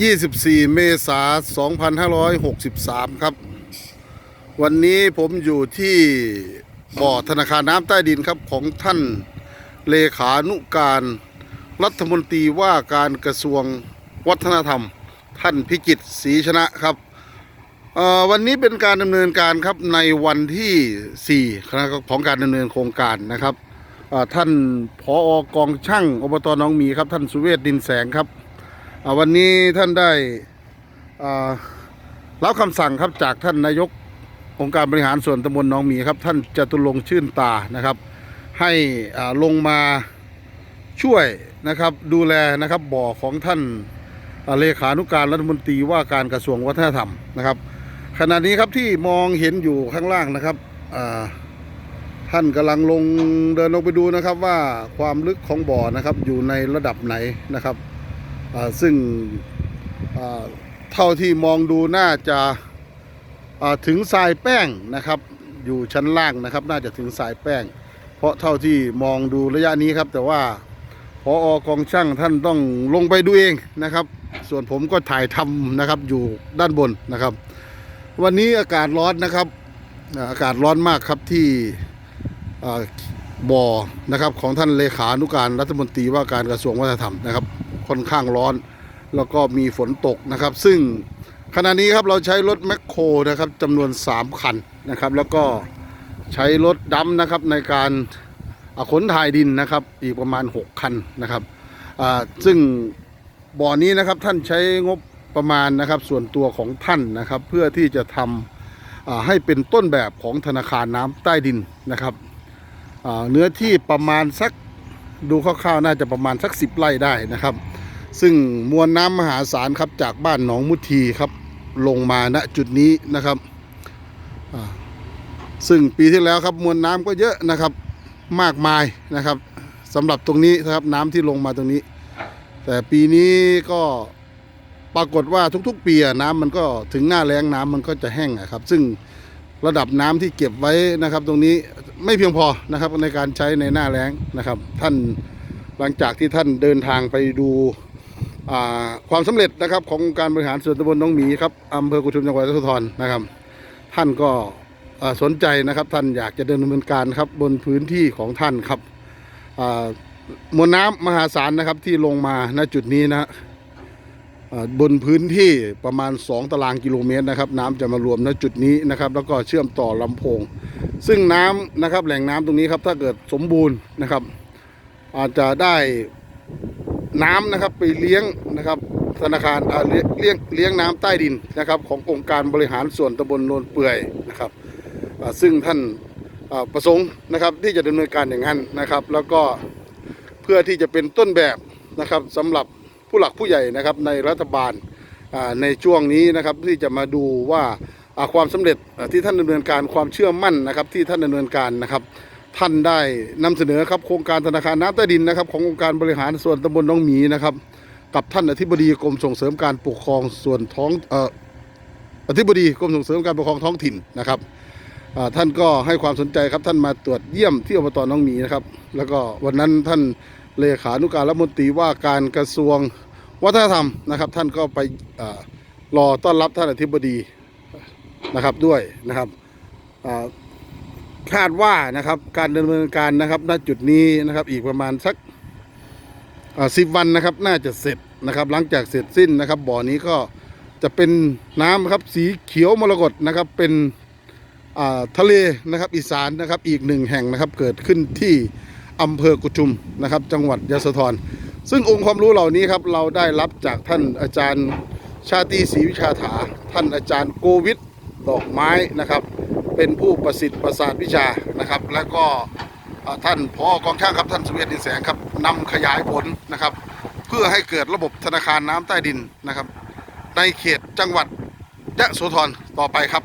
24 เมษายน 2563 ครับ วันนี้ผมอยู่ที่บ่อธนาคารน้ำใต้ดินครับของท่านเลขานุการรัฐมนตรีว่าการกระทรวงวัฒนธรรม ท่านพิจิตรศรีชนะครับอ่อวันนี้เป็นการดำเนินการครับในวันที่4ครับของการดำเนินโครงการนะครับท่านผออกองช่างอบตน้องมีครับท่านสุเวศดินแสงครับ วันนี้ท่านได้รับคำสั่งครับจากท่านนายกองค์การบริหารส่วนตำบลหนองหมีครับ ท่านจตุรงชื่นตานะครับ ให้ลงมาช่วยนะครับดูแลนะครับบ่อของท่านเลขานุการรัฐมนตรีว่าการกระทรวงวัฒนธรรมนะครับ ขณะนี้ครับที่มองเห็นอยู่ข้างล่างนะครับท่านกำลังลงเดินลงไปดูนะครับว่าความลึกของบ่อนะครับอยู่ในระดับไหนนะครับ ซึ่งเท่าที่มองดูน่าจะถึงทรายแป้งนะครับ อยู่ชั้นล่างนะครับ น่าจะถึงทรายแป้ง เพราะเท่าที่มองดูระยะนี้ครับ แต่ว่าพออกองช่างท่านต้องลงไปดูเองนะครับ ส่วนผมก็ถ่ายทำนะครับอยู่ด้านบนนะครับ วันนี้อากาศร้อนนะครับ อากาศร้อนมากครับที่บ่อนะครับของท่านเลขานุการรัฐมนตรีว่าการกระทรวงวัฒนธรรมนะครับ ค่อนข้างร้อน แล้วก็มีฝนตกนะครับ ซึ่งขณะนี้ครับเราใช้รถแมคโครนะครับจำนวน 3 คันนะครับ แล้วก็ใช้รถดัมนะครับในการอ่าขนถ่ายดินนะครับ อีกประมาณ 6 คันนะครับซึ่งบ่อนี้นะครับท่านใช้งบประมาณนะครับส่วนตัวของท่านนะครับ เพื่อที่จะทำให้เป็นต้นแบบของธนาคารน้ำใต้ดินนะครับเนื้อที่ประมาณสักดูคร่าวๆน่าจะประมาณสักสิบไร่ได้นะครับ ซึ่งมวลน้ำมหาศาลครับจากบ้านหนองมุทีครับลงมาณจุดนี้นะครับ ซึ่งปีที่แล้วครับมวลน้ำก็เยอะนะครับมากมายนะครับสำหรับตรงนี้นะครับน้ำที่ลงมาตรงนี้ แต่ปีนี้ก็ปรากฏว่าทุกๆ ปีน้ำมันก็ถึงหน้าแล้งน้ำมันก็จะแห้งอะครับ ซึ่งระดับน้ำที่เก็บไว้นะครับ ตรงนี้ไม่เพียงพอนะครับในการใช้ในหน้าแล้งนะครับ ท่านหลังจากที่ท่านเดินทางไปดู ความสำเร็จนะครับของการบริหารส่วนตำบลน้องหมีครับอำเภอกุชุมจังหวัดยโสธรนะครับ ท่านก็สนใจนะครับท่านอยากจะเดินดำเนินการครับบนพื้นที่ของท่านครับมวลน้ำมหาศาลนะครับที่ลงมาณจุดนี้นะบนพื้นที่ประมาณ 2 ตารางกิโลเมตรนะครับ น้ำจะมารวมณจุดนี้นะครับ แล้วก็เชื่อมต่อลำโพง ซึ่งน้ำนะครับแหล่งน้ำตรงนี้ครับถ้าเกิดสมบูรณ์นะครับ อาจจะได้ น้ำนะครับไปเลี้ยงนะครับธนาคารอ่าเลี้ยงเลี้ยงเลี้ยงน้ำใต้ดินนะครับ ขององค์การบริหารส่วนตำบลโนนเปื่อยนะครับซึ่งท่านาประสงค์นะครับที่จะดำเนินการอย่างนั้นนะครับ แล้วก็เพื่อที่จะเป็นต้นแบบนะครับสำหรับผู้หลักผู้ใหญ่นะครับในรัฐบาลในช่วงนี้นะครับที่จะมาดูว่าความสำเร็จที่ท่านดำเนินการความเชื่อมั่นนะครับที่ท่านดำเนินการนะครับ ท่านได้นำเสนอครับโครงการธนาคารน้ำใต้ดินนะครับ ขององค์การบริหารส่วนตำบลน้องหมีนะครับ กับท่านอธิบดีกรมส่งเสริมการปกครองส่วนท้องเอ่ออธิบดีกรมส่งเสริมการปกครองท้องถิ่นนะครับท่านก็ให้ความสนใจครับท่านมาตรวจเยี่ยมที่อบตน้องหมีนะครับ แล้วก็วันนั้นท่านเลขานุการรัฐมนตรีว่าการกระทรวงวัฒนธรรมนะครับ ท่านก็ไปรอต้อนรับท่านอธิบดีนะครับด้วยนะครับ คาดว่านะครับ การดำเนินการนะครับณจุดนี้นะครับ อีกประมาณสักสิบวันนะครับ น่าจะเสร็จนะครับ หลังจากเสร็จสิ้นนะครับ บ่อนี้ก็จะเป็นน้ำครับสีเขียวมรกตนะครับ เป็นทะเลนะครับ อีสานนะครับ อีกหนึ่งแห่งนะครับ เกิดขึ้นที่อำเภอกุชุมนะครับ จังหวัดยโสธรซึ่งองค์ความรู้เหล่านี้ครับเราได้รับจากท่านอาจารย์ชาตรีศรีวิชาถา ท่านอาจารย์โกวิทดอกไม้นะครับ เป็นผู้ประสิทธิ์ประสาทวิชานะครับ แล้วก็ท่านพอกองช่างครับท่านสุเวชดินแสงครับนำขยายผลนะครับ เพื่อให้เกิดระบบธนาคารน้ำใต้ดินนะครับ ในเขตจังหวัดยะโสธรต่อไปครับ